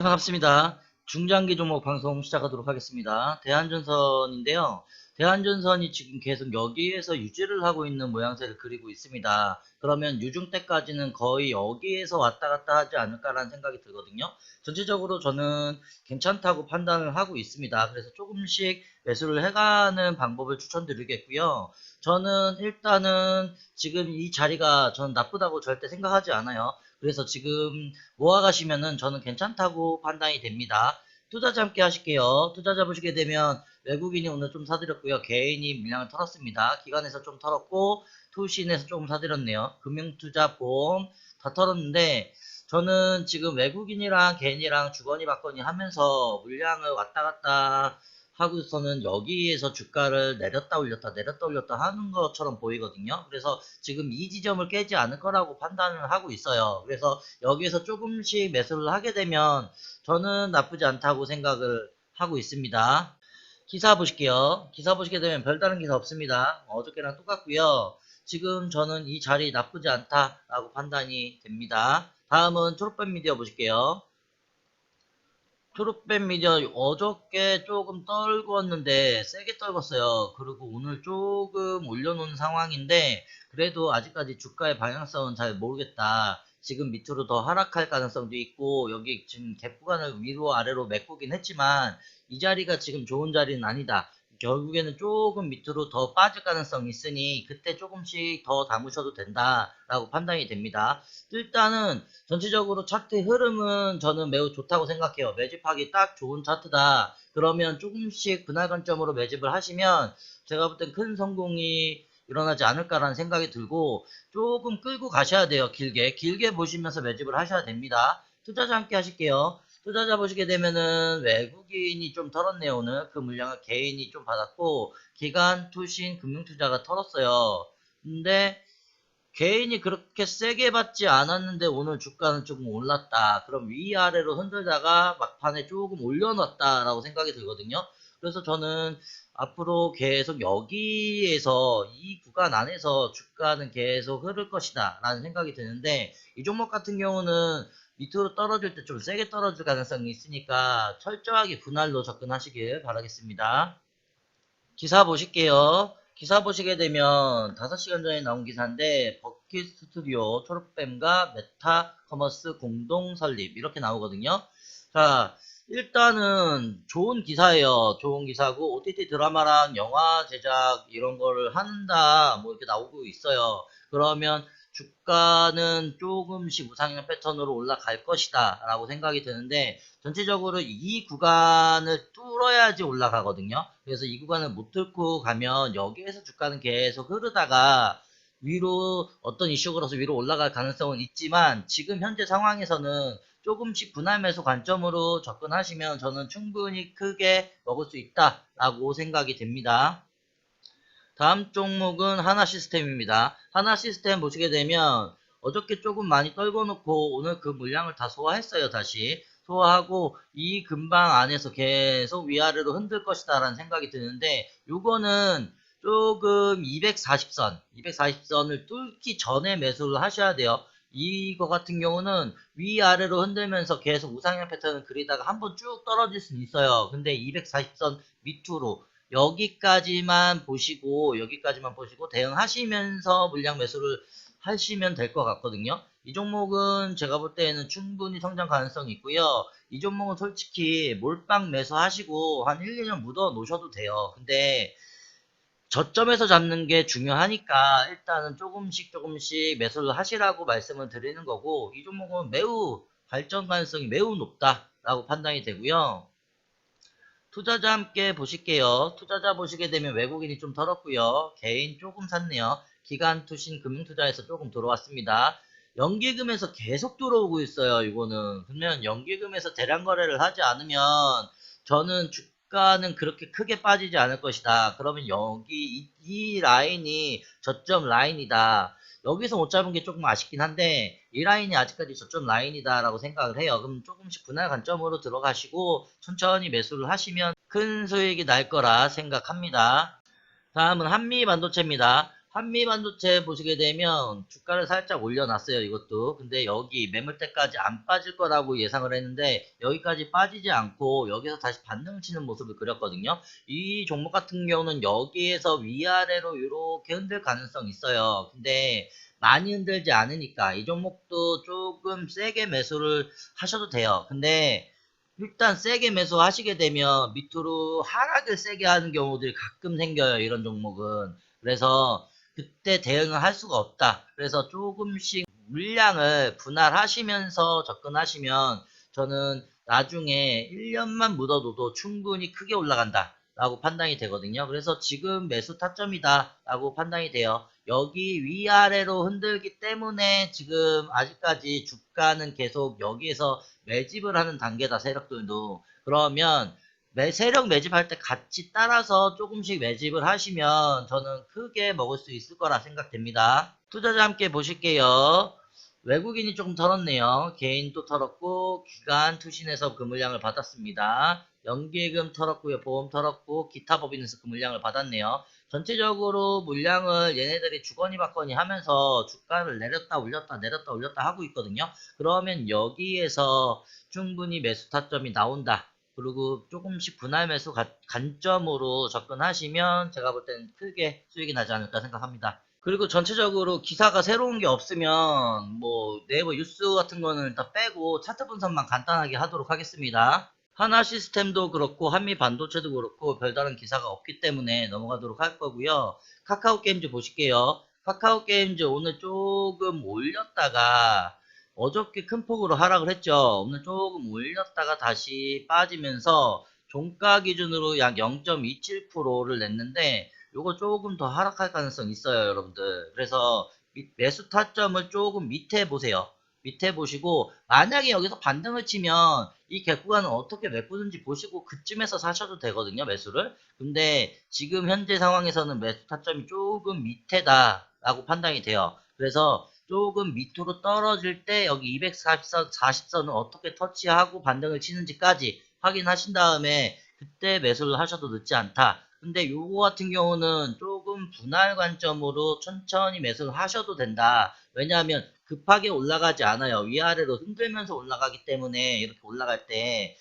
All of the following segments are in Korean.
반갑습니다. 중장기 종목 방송 시작하도록 하겠습니다. 대한전선인데요. 대한전선이 지금 계속 여기에서 유지를 하고 있는 모양새를 그리고 있습니다. 그러면 유중 때까지는 거의 여기에서 왔다 갔다 하지 않을까라는 생각이 들거든요. 전체적으로 저는 괜찮다고 판단을 하고 있습니다. 그래서 조금씩 매수를 해가는 방법을 추천드리겠고요. 저는 일단은 지금 이 자리가 저는 나쁘다고 절대 생각하지 않아요. 그래서 지금 모아가시면은 저는 괜찮다고 판단이 됩니다. 투자자 함께 하실게요. 투자자 보시게 되면 외국인이 오늘 좀 사들였고요. 개인이 물량을 털었습니다. 기관에서 좀 털었고 투신에서 조금 사들였네요. 금융투자 보험 다 털었는데 저는 지금 외국인이랑 개인이랑 주거니 받거니 하면서 물량을 왔다 갔다 하고서는 여기에서 주가를 내렸다 올렸다 내렸다 올렸다 하는 것처럼 보이거든요. 그래서 지금 이 지점을 깨지 않을 거라고 판단을 하고 있어요. 그래서 여기에서 조금씩 매수를 하게 되면 저는 나쁘지 않다고 생각을 하고 있습니다. 기사 보실게요. 기사 보시게 되면 별다른 기사 없습니다. 어저께랑 똑같고요. 지금 저는 이 자리 나쁘지 않다라고 판단이 됩니다. 다음은 초록뱀 미디어 보실게요. 초록뱀 미디어 어저께 조금 떨궜는데 세게 떨궜어요. 그리고 오늘 조금 올려놓은 상황인데 그래도 아직까지 주가의 방향성은 잘 모르겠다. 지금 밑으로 더 하락할 가능성도 있고 여기 지금 갭 구간을 위로 아래로 메꾸긴 했지만 이 자리가 지금 좋은 자리는 아니다. 결국에는 조금 밑으로 더 빠질 가능성이 있으니 그때 조금씩 더 담으셔도 된다라고 판단이 됩니다. 일단은 전체적으로 차트 흐름은 저는 매우 좋다고 생각해요. 매집하기 딱 좋은 차트다. 그러면 조금씩 분할 관점으로 매집을 하시면 제가 볼 땐 큰 성공이 일어나지 않을까라는 생각이 들고 조금 끌고 가셔야 돼요. 길게. 길게 보시면서 매집을 하셔야 됩니다. 투자자 함께 하실게요. 투자자 보시게 되면은 외국인이 좀 털었네요. 오늘 그 물량을 개인이 좀 받았고 기관, 투신, 금융투자가 털었어요. 근데 개인이 그렇게 세게 받지 않았는데 오늘 주가는 조금 올랐다. 그럼 위아래로 흔들다가 막판에 조금 올려놨다 라고 생각이 들거든요. 그래서 저는 앞으로 계속 여기에서 이 구간 안에서 주가는 계속 흐를 것이다 라는 생각이 드는데 이 종목 같은 경우는 밑으로 떨어질 때 좀 세게 떨어질 가능성이 있으니까 철저하게 분할로 접근하시길 바라겠습니다. 기사 보실게요. 기사 보시게 되면 5시간 전에 나온 기사인데 버킷 스튜디오 초록뱀과 메타 커머스 공동 설립 이렇게 나오거든요. 자 일단은 좋은 기사예요. 좋은 기사고 OTT 드라마랑 영화 제작 이런 거를 한다 뭐 이렇게 나오고 있어요. 그러면 주가는 조금씩 우상향 패턴으로 올라갈 것이다 라고 생각이 드는데 전체적으로 이 구간을 뚫어야지 올라가거든요 그래서 이 구간을 못 뚫고 가면 여기에서 주가는 계속 흐르다가 위로 어떤 이슈가 걸어서 위로 올라갈 가능성은 있지만 지금 현재 상황에서는 조금씩 분할 매수 관점으로 접근하시면 저는 충분히 크게 먹을 수 있다라고 생각이 됩니다. 다음 종목은 하나 시스템입니다. 하나 시스템 보시게 되면 어저께 조금 많이 떨궈 놓고 오늘 그 물량을 다 소화했어요. 다시 소화하고 이 근방 안에서 계속 위아래로 흔들 것이다 라는 생각이 드는데 요거는 조금 240선 240선을 뚫기 전에 매수를 하셔야 돼요. 이거 같은 경우는 위아래로 흔들면서 계속 우상향 패턴을 그리다가 한번 쭉 떨어질 수는 있어요. 근데 240선 밑으로 여기까지만 보시고 여기까지만 보시고 대응하시면서 물량 매수를 하시면 될 것 같거든요. 이 종목은 제가 볼 때에는 충분히 성장 가능성이 있고요. 이 종목은 솔직히 몰빵 매수하시고 한 1, 2년 묻어 놓으셔도 돼요. 근데 저점에서 잡는 게 중요하니까 일단은 조금씩 조금씩 매수를 하시라고 말씀을 드리는 거고 이 종목은 매우 발전 가능성이 매우 높다라고 판단이 되고요. 투자자 함께 보실게요. 투자자 보시게 되면 외국인이 좀 털었고요. 개인 조금 샀네요. 기간 투신 금융 투자에서 조금 들어왔습니다. 연기금에서 계속 들어오고 있어요. 이거는 그러면 연기금에서 대량 거래를 하지 않으면 저는 주가는 그렇게 크게 빠지지 않을 것이다. 그러면 여기 이, 이 라인이 저점 라인이다. 여기서 못 잡은 게 조금 아쉽긴 한데 이 라인이 아직까지 저점 라인이다라고 생각을 해요. 그럼 조금씩 분할 관점으로 들어가시고 천천히 매수를 하시면 큰 수익이 날 거라 생각합니다. 다음은 한미 반도체입니다. 한미 반도체 보시게 되면 주가를 살짝 올려놨어요. 이것도. 근데 여기 매물대까지 안 빠질 거라고 예상을 했는데 여기까지 빠지지 않고 여기서 다시 반등을 치는 모습을 그렸거든요. 이 종목 같은 경우는 여기에서 위아래로 이렇게 흔들 가능성이 있어요. 근데 많이 흔들지 않으니까 이 종목도 조금 세게 매수를 하셔도 돼요. 근데 일단 세게 매수하시게 되면 밑으로 하락을 세게 하는 경우들이 가끔 생겨요. 이런 종목은. 그래서 그때 대응을 할 수가 없다. 그래서 조금씩 물량을 분할하시면서 접근하시면 저는 나중에 1년만 묻어둬도 충분히 크게 올라간다. 라고 판단이 되거든요. 그래서 지금 매수 타점이다. 라고 판단이 돼요. 여기 위아래로 흔들기 때문에 지금 아직까지 주가는 계속 여기에서 매집을 하는 단계다. 세력들도. 그러면 매, 세력 매집할 때 같이 따라서 조금씩 매집을 하시면 저는 크게 먹을 수 있을 거라 생각됩니다. 투자자 함께 보실게요. 외국인이 조금 털었네요. 개인도 털었고 기간 투신에서 그 물량을 받았습니다. 연기금 털었고요. 보험 털었고 기타 법인에서 그 물량을 받았네요. 전체적으로 물량을 얘네들이 주거니 받거니 하면서 주가를 내렸다 올렸다 내렸다 올렸다 하고 있거든요. 그러면 여기에서 충분히 매수 타점이 나온다. 그리고 조금씩 분할 매수 가- 관점으로 접근하시면 제가 볼 때는 크게 수익이 나지 않을까 생각합니다. 그리고 전체적으로 기사가 새로운 게 없으면 뭐 네이버 뉴스 같은 거는 일단 빼고 차트 분석만 간단하게 하도록 하겠습니다. 하나 시스템도 그렇고 한미 반도체도 그렇고 별다른 기사가 없기 때문에 넘어가도록 할 거고요. 카카오 게임즈 보실게요. 카카오 게임즈 오늘 조금 올렸다가 어저께 큰 폭으로 하락을 했죠. 오늘 조금 올렸다가 다시 빠지면서 종가 기준으로 약 0.27%를 냈는데 요거 조금 더 하락할 가능성이 있어요, 여러분들. 그래서 미- 매수 타점을 조금 밑에 보세요. 밑에 보시고 만약에 여기서 반등을 치면 이 갭구간은 어떻게 메꾸는지 보시고 그쯤에서 사셔도 되거든요, 매수를. 근데 지금 현재 상황에서는 매수 타점이 조금 밑에다 라고 판단이 돼요. 그래서 조금 밑으로 떨어질 때 여기 240선, 40선을 어떻게 터치하고 반등을 치는지까지 확인하신 다음에 그때 매수를 하셔도 늦지 않다. 근데 요거 같은 경우는 조금 분할 관점으로 천천히 매수를 하셔도 된다. 왜냐하면 급하게 올라가지 않아요. 위아래로 흔들면서 올라가기 때문에 이렇게 올라갈 때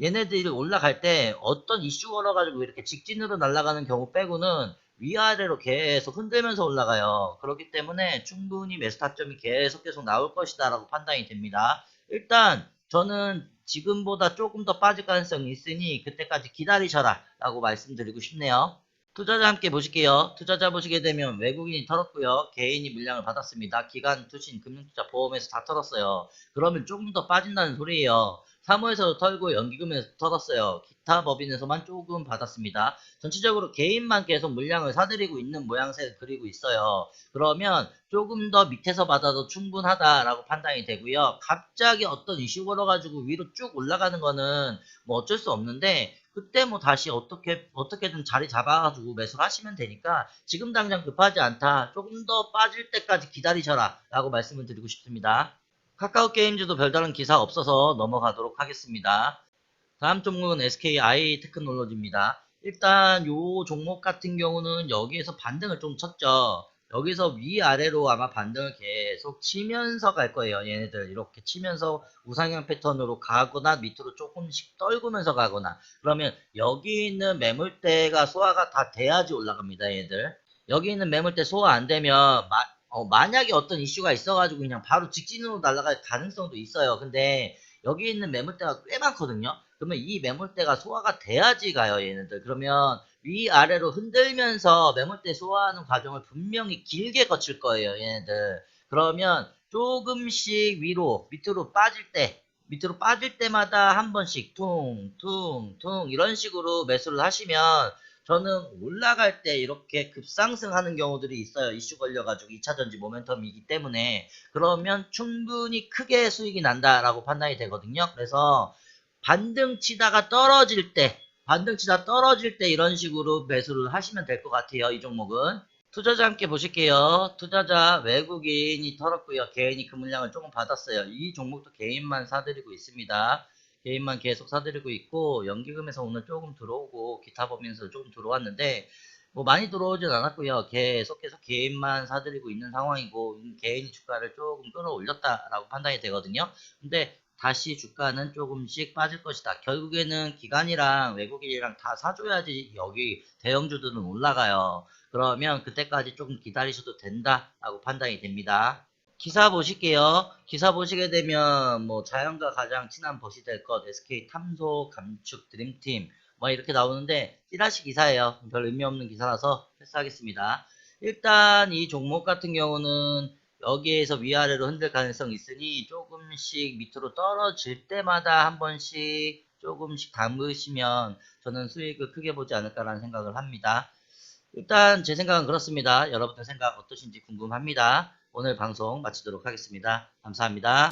얘네들이 올라갈 때 어떤 이슈 걸어가지고 이렇게 직진으로 날아가는 경우 빼고는 위아래로 계속 흔들면서 올라가요. 그렇기 때문에 충분히 매수 타점이 계속 계속 나올 것이다 라고 판단이 됩니다. 일단 저는 지금보다 조금 더 빠질 가능성이 있으니 그때까지 기다리셔라 라고 말씀드리고 싶네요. 투자자 함께 보실게요. 투자자 보시게 되면 외국인이 털었고요. 개인이 물량을 받았습니다. 기간, 투신, 금융투자, 보험에서 다 털었어요. 그러면 조금 더 빠진다는 소리예요. 사무에서 털고 연기금에서 털었어요. 기타 법인에서만 조금 받았습니다. 전체적으로 개인만 계속 물량을 사들이고 있는 모양새를 그리고 있어요. 그러면 조금 더 밑에서 받아도 충분하다라고 판단이 되고요. 갑자기 어떤 이슈 걸어가지고 위로 쭉 올라가는 거는 뭐 어쩔 수 없는데 그때 뭐 다시 어떻게 어떻게든 자리 잡아가지고 매수를 하시면 되니까 지금 당장 급하지 않다. 조금 더 빠질 때까지 기다리셔라라고 말씀을 드리고 싶습니다. 카카오 게임즈도 별다른 기사 없어서 넘어가도록 하겠습니다. 다음 종목은 SKI 테크놀로지입니다. 일단 요 종목 같은 경우는 여기에서 반등을 좀 쳤죠. 여기서 위아래로 아마 반등을 계속 치면서 갈 거예요. 얘네들 이렇게 치면서 우상향 패턴으로 가거나 밑으로 조금씩 떨구면서 가거나 그러면 여기 있는 매물대가 소화가 다 돼야지 올라갑니다. 얘들 여기 있는 매물대 소화 안 되면 마, 어, 만약에 어떤 이슈가 있어가지고 그냥 바로 직진으로 날아갈 가능성도 있어요. 근데 여기 있는 매물대가 꽤 많거든요. 그러면 이 매물대가 소화가 돼야지 가요, 얘네들. 그러면 위아래로 흔들면서 매물대 소화하는 과정을 분명히 길게 거칠 거예요, 얘네들. 그러면 조금씩 위로, 밑으로 빠질 때, 밑으로 빠질 때마다 한 번씩 퉁, 퉁, 퉁, 이런 식으로 매수를 하시면 저는 올라갈 때 이렇게 급상승하는 경우들이 있어요. 이슈 걸려가지고 2차전지 모멘텀이기 때문에. 그러면 충분히 크게 수익이 난다라고 판단이 되거든요. 그래서 반등 치다가 떨어질 때, 반등 치다 떨어질 때 이런 식으로 매수를 하시면 될 것 같아요. 이 종목은. 투자자 함께 보실게요. 투자자 외국인이 털었고요. 개인이 그 물량을 조금 받았어요. 이 종목도 개인만 사들이고 있습니다. 개인만 계속 사들이고 있고 연기금에서 오늘 조금 들어오고 기타 법인에서 조금 들어왔는데 뭐 많이 들어오진 않았고요. 계속해서 개인만 사들이고 있는 상황이고 음, 개인이 주가를 조금 끌어올렸다라고 판단이 되거든요. 근데 다시 주가는 조금씩 빠질 것이다. 결국에는 기관이랑 외국인이랑 다 사줘야지 여기 대형주들은 올라가요. 그러면 그때까지 조금 기다리셔도 된다라고 판단이 됩니다. 기사 보실게요. 기사 보시게 되면 뭐 자연과 가장 친한 벗이 될 것, SK 탐소 감축 드림팀 뭐 이렇게 나오는데 찌라시 기사예요. 별 의미 없는 기사라서 패스하겠습니다. 일단 이 종목 같은 경우는 여기에서 위아래로 흔들 가능성이 있으니 조금씩 밑으로 떨어질 때마다 한 번씩 조금씩 담으시면 저는 수익을 크게 보지 않을까라는 생각을 합니다. 일단 제 생각은 그렇습니다. 여러분들 생각 어떠신지 궁금합니다. 오늘 방송 마치도록 하겠습니다. 감사합니다.